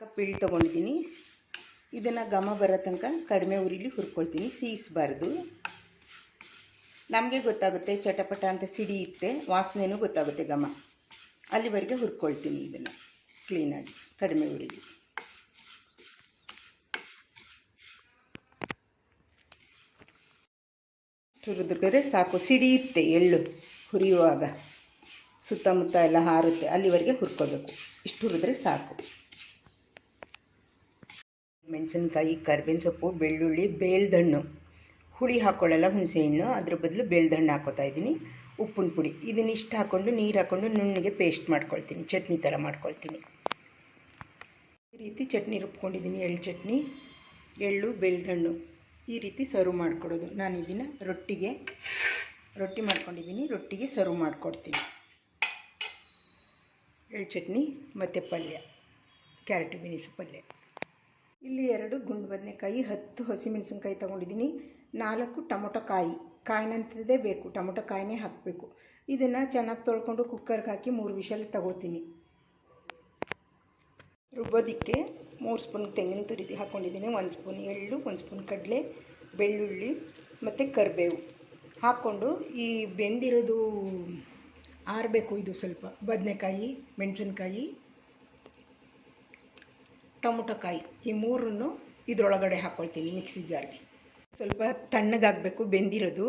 Cup ಎಳ್ಳು ತೊಗೊಂಡಿದ್ದೀನಿ. ಇದನ್ನು ಘಮ ಬರೋ ತನಕ ಕಡಿಮೆ ಉರಿಲಿ ಹುರ್ಕೊಳ್ತೀನಿ, ಸೀಸಬಾರ್ದು. ನಮಗೆ ಗೊತ್ತಾಗುತ್ತೆ ಚಟಪಟ ಅಂತ ಸಿಡಿ ಇತ್ತೆ, ವಾಸನೆನೂ ಗೊತ್ತಾಗುತ್ತೆ ಘಮ. ಅಲ್ಲಿವರೆಗೆ ಹುರ್ಕೊಳ್ತೀನಿ ಇದನ್ನು ಕ್ಲೀನಾಗಿ ಕಡಿಮೆ ಉರಿಲಿ. ಹುರಿದ್ರೆ ಸಾಕು, ಸಿಡಿ ಇತ್ತೆ ಎಳ್ಳು ಹುರಿಯುವಾಗ. ಸುತ್ತಮುತ್ತ ಎಲ್ಲ ಹಾರುತ್ತೆ, ಅಲ್ಲಿವರೆಗೆ ಹುರ್ಕೋಬೇಕು ಇಷ್ಟು ಹುರಿದ್ರೆ ಸಾಕು. ಮೆಣಸಿನ್ಕಾಯಿ ಕರ್ಬೇವಿನ ಸೊಪ್ಪು ಬೆಳ್ಳುಳ್ಳಿ ಬೇಳ್ದಣ್ಣು ಹುಳಿ ಹಾಕ್ಕೊಳ್ಳಲ್ಲ ಹುಣಸೆಹಣ್ಣು. ಅದ್ರ ಬದಲು ಬೇಳ್ದಣ್ಣು ಹಾಕೋತಾ ಇದ್ದೀನಿ. ಉಪ್ಪಿನ ಪುಡಿ. ಇದನ್ನಿಷ್ಟು ಹಾಕ್ಕೊಂಡು ನೀರು ಹಾಕ್ಕೊಂಡು ನುಣ್ಣಗೆ ಪೇಸ್ಟ್ ಮಾಡ್ಕೊಳ್ತೀನಿ. ಚಟ್ನಿ ಥರ ಮಾಡ್ಕೊಳ್ತೀನಿ. ಈ ರೀತಿ ಚಟ್ನಿ ರುಬ್ಕೊಂಡಿದ್ದೀನಿ. ಎಳ್ಳು ಚಟ್ನಿ, ಎಳ್ಳು ಬೆಳ್ದಣ್ಣು ಈ ರೀತಿ ಸರ್ವ್ ಮಾಡಿಕೊಡೋದು. ನಾನು ಇದನ್ನು ರೊಟ್ಟಿಗೆ, ರೊಟ್ಟಿ ಮಾಡ್ಕೊಂಡಿದ್ದೀನಿ. ರೊಟ್ಟಿಗೆ ಸರ್ವ್ ಮಾಡಿಕೊಡ್ತೀನಿ. ಎಳ್ಳು ಚಟ್ನಿ ಮತ್ತು ಪಲ್ಯ. ಕ್ಯಾರೆಟ್ ಬೀನ್ಸ್ ಪಲ್ಯ. ಇಲ್ಲಿ ಎರಡು ಗುಂಡು ಬದನೆಕಾಯಿ, ಹತ್ತು ಹಸಿಮೆಣಸಿನ್ಕಾಯಿ ತೊಗೊಂಡಿದ್ದೀನಿ. ನಾಲ್ಕು ಟೊಮೊಟೊ ಕಾಯಿ ಕಾಯಿನಂಥದ್ದೇ ಬೇಕು. ಟೊಮೊಟೊ ಕಾಯಿನೇ ಹಾಕಬೇಕು. ಇದನ್ನು ಚೆನ್ನಾಗಿ ತೊಳ್ಕೊಂಡು ಕುಕ್ಕರ್ಗೆ ಹಾಕಿ ಮೂರು ವಿಷಲ್ ತಗೋತೀನಿ. ರುಬ್ಬೋದಕ್ಕೆ ಮೂರು ಸ್ಪೂನ್ ತೆಂಗಿನ ತುರಿ ಹಾಕ್ಕೊಂಡಿದ್ದೀನಿ ಒಂದು ಸ್ಪೂನ್ ಎಳ್ಳು, ಒಂದು ಸ್ಪೂನ್ ಕಡಲೆ, ಬೆಳ್ಳುಳ್ಳಿ ಮತ್ತು ಕರಿಬೇವು. ಹಾಕ್ಕೊಂಡು ಈ ಬೆಂದಿರೋದು ಆರಬೇಕು ಇದು ಸ್ವಲ್ಪ. ಬದನೆಕಾಯಿ, ಮೆಣಸಿನ್ಕಾಯಿ. ಟೊಮೊಟೊ ಕಾಯಿ ಈ ಮೂರನ್ನು ಇದರೊಳಗಡೆ ಹಾಕ್ಕೊಳ್ತೀನಿ ಮಿಕ್ಸಿ ಜಾರ್ಗೆ. ಸ್ವಲ್ಪ ತಣ್ಣಗಾಗಬೇಕು, ಬೆಂದಿರೋದು.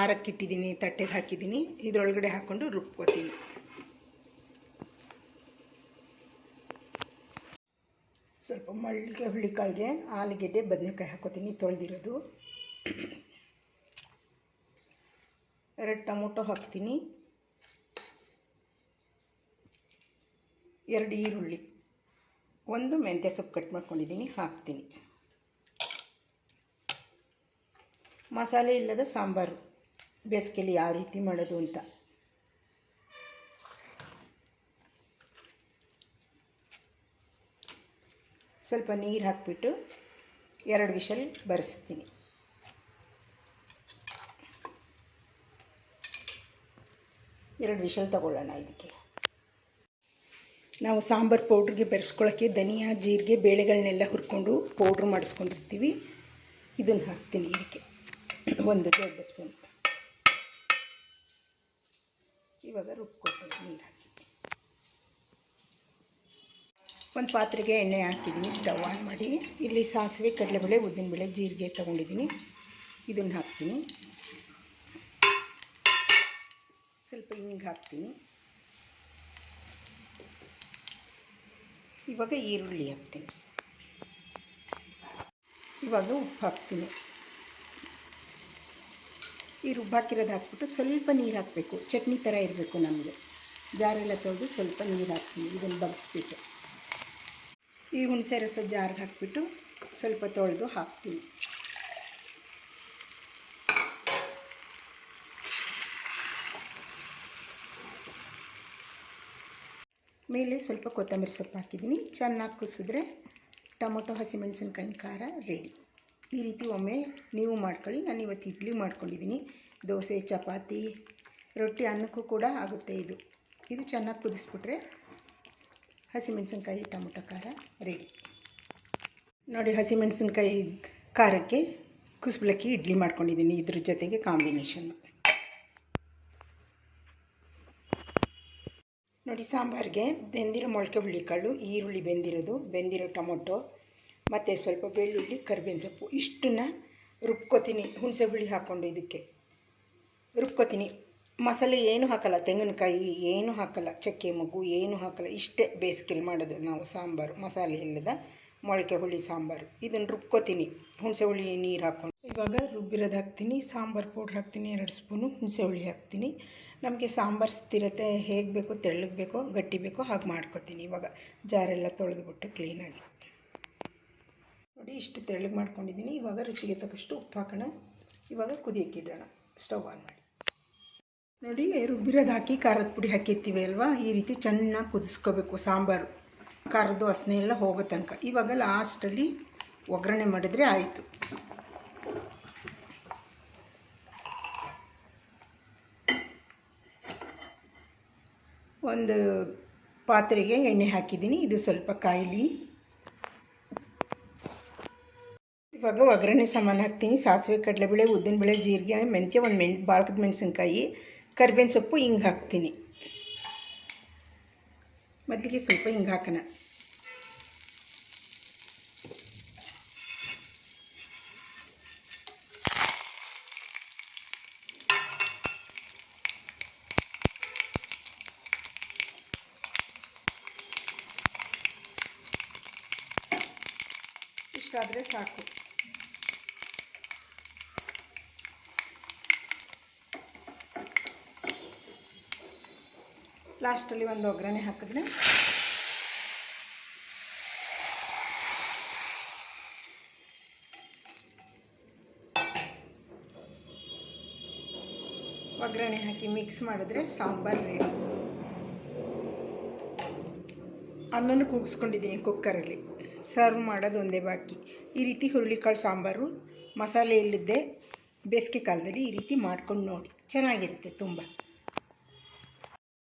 ಆರಕ್ಕಿಟ್ಟಿದ್ದೀನಿ, ತಟ್ಟೆಗೆ ಹಾಕಿದ್ದೀನಿ. ಇದರೊಳಗಡೆ ಹಾಕ್ಕೊಂಡು ರುಬ್ಕೋತೀನಿ. ಸ್ವಲ್ಪ ಮಳ್ಳಿಗೆ ಹುಳಿಕಾಳಿಗೆ ಆಲೂಗೆಡ್ಡೆ, ಬದನೆಕಾಯಿ ಹಾಕೋತೀನಿ, ತೊಳೆದಿರೋದು. ಎರಡು ಟೊಮೊಟೊ ಹಾಕ್ತೀನಿ. ಎರಡು ಈರುಳ್ಳಿ. ಒಂದು ಮೆಂತ್ಯ ಸೊಪ್ಪು ಕಟ್ ಮಾಡ್ಕೊಂಡಿದ್ದೀನಿ, ಹಾಕ್ತೀನಿ. ಮಸಾಲೆ ಇಲ್ಲದ ಸಾಂಬಾರು ಬೇಸಿಗೆಯಲ್ಲಿ ಯಾವ ರೀತಿ ಮಾಡೋದು ಅಂತ. ಸ್ವಲ್ಪ ನೀರು ಹಾಕಿಬಿಟ್ಟು ಎರಡು ವಿಷಲ್ ಬರೆಸ್ತೀನಿ. ಎರಡು ವಿಷಲ್ ತಗೊಳ್ಳೋಣ ಇದಕ್ಕೆ. ನಾವು ಸಾಂಬಾರು ಪೌಡ್ರಿಗೆ ಬೆರೆಸ್ಕೊಳ್ಳೋಕ್ಕೆ ಧನಿಯಾ, ಜೀರಿಗೆ ಬೇಳೆಗಳನ್ನೆಲ್ಲ ಹುರ್ಕೊಂಡು ಪೌಡ್ರ್ ಮಾಡಿಸ್ಕೊಂಡಿರ್ತೀವಿ. ಇದನ್ನು ಹಾಕ್ತೀನಿ ಇದಕ್ಕೆ. ಒಂದು ದೊಡ್ಡ ಸ್ಪೂನ್. ಇವಾಗ ರುಬ್ಕೊಳ್ತೀನಿ, ನೀರು ಹಾಕಿ ಒಂದು ಪಾತ್ರೆಗೆ ಎಣ್ಣೆ ಹಾಕ್ತಿದ್ದೀನಿ ಸ್ಟವ್ ಆನ್ ಮಾಡಿ. ಇಲ್ಲಿ ಸಾಸಿವೆ, ಕಡಲೆಬೇಳೆ, ಉದ್ದಿನಬೇಳೆ, ಜೀರಿಗೆ ತೊಗೊಂಡಿದ್ದೀನಿ ಇದನ್ನು ಹಾಕ್ತೀನಿ. ಸ್ವಲ್ಪ ಹಿಂಗೆ ಹಾಕ್ತೀನಿ. ಇವಾಗ ಈರುಳ್ಳಿ ಹಾಕ್ತೀನಿ. ಇವಾಗ ಉಪ್ಪು ಹಾಕ್ತೀನಿ. ಈ ರುಬ್ಬಾಕಿರೋದು ಹಾಕ್ಬಿಟ್ಟು ಸ್ವಲ್ಪ ನೀರು ಹಾಕಬೇಕು. ಚಟ್ನಿ ಥರ ಇರಬೇಕು ನಮಗೆ. ಜಾರೆಲ್ಲ ತೊಳೆದು ಸ್ವಲ್ಪ ನೀರು ಹಾಕ್ತೀನಿ. ಇದನ್ನು ಬಗ್ಸ್ಬಿಟ್ಟು. ಈ ಹುಣಸೆ ರಸ ಜಾರ್ಗೆ ಹಾಕ್ಬಿಟ್ಟು ಸ್ವಲ್ಪ ತೊಳೆದು ಹಾಕ್ತೀನಿ. ಮೇಲೆ ಸ್ವಲ್ಪ ಕೊತ್ತಂಬರಿ ಸೊಪ್ಪು ಹಾಕಿದ್ದೀನಿ. ಚೆನ್ನಾಗಿ ಕುಸಿದ್ರೆ ಟೊಮೊಟೊ, ಹಸಿಮೆಣಸಿನ್ಕಾಯಿ, ಖಾರ, ರೆಡಿ. ಈ ರೀತಿ ಒಮ್ಮೆ ನೀವು ಮಾಡ್ಕೊಳ್ಳಿ. ನಾನು ಇವತ್ತು ಇಡ್ಲಿ ಮಾಡ್ಕೊಂಡಿದ್ದೀನಿ. ದೋಸೆ, ಚಪಾತಿ, ರೊಟ್ಟಿ ಅನ್ನಕ್ಕೂ ಕೂಡ ಆಗುತ್ತೆ ಇದು. ಇದು ಚೆನ್ನಾಗಿ ಕುದಿಸ್ಬಿಟ್ರೆ ಹಸಿಮೆಣಸಿನ್ಕಾಯಿ, ಟೊಮೊಟೊ, ಖಾರ, ರೆಡಿ. ನೋಡಿ, ಹಸಿಮೆಣಸಿನ್ಕಾಯಿ ಖಾರಕ್ಕೆ ಕುಸ್ಬಲಕ್ಕಿ ಇಡ್ಲಿ ಮಾಡ್ಕೊಂಡಿದ್ದೀನಿ. ಇದ್ರ ಜೊತೆಗೆ ಕಾಂಬಿನೇಷನ್ನು. ನೋಡಿ ಸಾಂಬಾರಿಗೆ ಬೆಂದಿರೋ ಮೊಳಕೆ ಹುಳ್ಳಿಕಾಳು, ಈರುಳ್ಳಿ ಬೆಂದಿರೋದು, ಬೆಂದಿರೋ ಟೊಮೊಟೊ, ಮತ್ತು ಸ್ವಲ್ಪ ಬೆಳ್ಳುಳ್ಳಿ, ಕರಿಬೇವಿನ ಸೊಪ್ಪು. ಇಷ್ಟನ್ನ ರುಬ್ಕೋತೀನಿ, ಹುಣಸೆ ಹುಳಿ ಹಾಕ್ಕೊಂಡು ಇದಕ್ಕೆ. ರುಬ್ಕೋತೀನಿ. ಮಸಾಲೆ ಏನು ಹಾಕಲ್ಲ, ತೆಂಗಿನಕಾಯಿ ಏನು ಹಾಕಲ್ಲ, ಚಕ್ಕೆ, ಮಗು ಏನು ಹಾಕಲ್ಲ, ಇಷ್ಟೇ ಬೇಸಿಗೆಲಿ ಮಾಡೋದು ನಾವು ಸಾಂಬಾರು, ಮಸಾಲೆ ಇಲ್ಲದ ಮೊಳಕೆ ಹುಳಿ ಸಾಂಬಾರು. ಇದನ್ನು ರುಬ್ಕೋತೀನಿ. ಹುಣಸೆ ಹುಳಿ ನೀರು ಹಾಕ್ಕೊಂಡು. ಇವಾಗ ರುಬ್ಬಿರೋದು ಹಾಕ್ತೀನಿ, ಸಾಂಬಾರು ಪೌಡ್ರ್ ಹಾಕ್ತೀನಿ, ಎರಡು ಸ್ಪೂನು ಹುಣಸೆ ಹುಳಿ ಹಾಕ್ತೀನಿ. ನಮಗೆ ಸಾಂಬಾರು ಸ್ಥಿರತೆ ಹೇಗೆ ಬೇಕೋ, ತೆಳ್ಳಗೆ ಬೇಕೋ, ಗಟ್ಟಿ ಬೇಕೋ ಹಾಗೆ ಮಾಡ್ಕೊತೀನಿ ಇವಾಗ. ಜಾರೆಲ್ಲ ತೊಳೆದ್ಬಿಟ್ಟು ಕ್ಲೀನಾಗಿ ನೋಡಿ ಇಷ್ಟು ತೆಳ್ಳಗೆ ಮಾಡ್ಕೊಂಡಿದ್ದೀನಿ. ಇವಾಗ ರುಚಿಗೆ ತಕ್ಕಷ್ಟು ಉಪ್ಪು ಹಾಕೋಣ ಇವಾಗ ಕುದಿಯೋಕ್ಕೆ ಇಡೋಣ. ಸ್ಟವ್ ಆನ್ ಮಾಡಿ. ನೋಡಿ, ರುಬ್ಬಿರೋದು ಹಾಕಿ ಖಾರದ ಪುಡಿ ಹಾಕಿರ್ತೀವಿ ಅಲ್ವಾ? ಈ ರೀತಿ ಚೆನ್ನಾಗಿ ಕುದಿಸ್ಕೋಬೇಕು ಸಾಂಬಾರು. ಖಾರದ್ದು ವಾಸನೆ ಎಲ್ಲ ಹೋಗೋ ತನಕ. ಇವಾಗ ಲಾಸ್ಟಲ್ಲಿ ಒಗ್ಗರಣೆ ಮಾಡಿದರೆ ಆಯಿತು. ಒಂದು ಪಾತ್ರೆಗೆ ಎಣ್ಣೆ ಹಾಕಿದ್ದೀನಿ. ಇದು ಸ್ವಲ್ಪ ಕಾಯಿಲಿ. ಇವಾಗ ಒಗ್ಗರಣೆ ಸಾಮಾನು ಹಾಕ್ತೀನಿ. ಸಾಸಿವೆ, ಕಡಲೆಬೇಳೆ, ಉದ್ದಿನಬೇಳೆ, ಜೀರಿಗೆ, ಮೆಂತ್ಯ, ಒಂದು ಮೆಣ್, ಬಾಳ್ಕದ ಮೆಣಸಿನ್ಕಾಯಿ, ಕರಿಬೇವಿನ ಸೊಪ್ಪು ಹಿಂಗೆ ಹಾಕ್ತೀನಿ. ಮೊದಲಿಗೆ ಸ್ವಲ್ಪ ಹಿಂಗೆ ಹಾಕೋಣ. ಇಷ್ಟಾದರೆ ಸಾಕು. ಲಾಸ್ಟಲ್ಲಿ ಒಂದು ಒಗ್ಗರಣೆ ಹಾಕಿದ್ರೆ. ಒಗ್ಗರಣೆ ಹಾಕಿ ಮಿಕ್ಸ್ ಮಾಡಿದ್ರೆ ಸಾಂಬಾರು ರೆಡಿ ಅನ್ನನೂ ಕೂಗಿಸ್ಕೊಂಡಿದ್ದೀನಿ ಕುಕ್ಕರಲ್ಲಿ ಸರ್ವ್ ಮಾಡೋದು ಒಂದೇ ಬಾಕಿ. ಈ ರೀತಿ ಹುರುಳಿಕಾಳು ಸಾಂಬಾರು, ಮಸಾಲೆ ಇಲ್ಲದೆ ಬೇಸಿಗೆ ಕಾಲದಲ್ಲಿ ಈ ರೀತಿ ಮಾಡ್ಕೊಂಡು ನೋಡಿ. ಚೆನ್ನಾಗಿರುತ್ತೆ ತುಂಬ.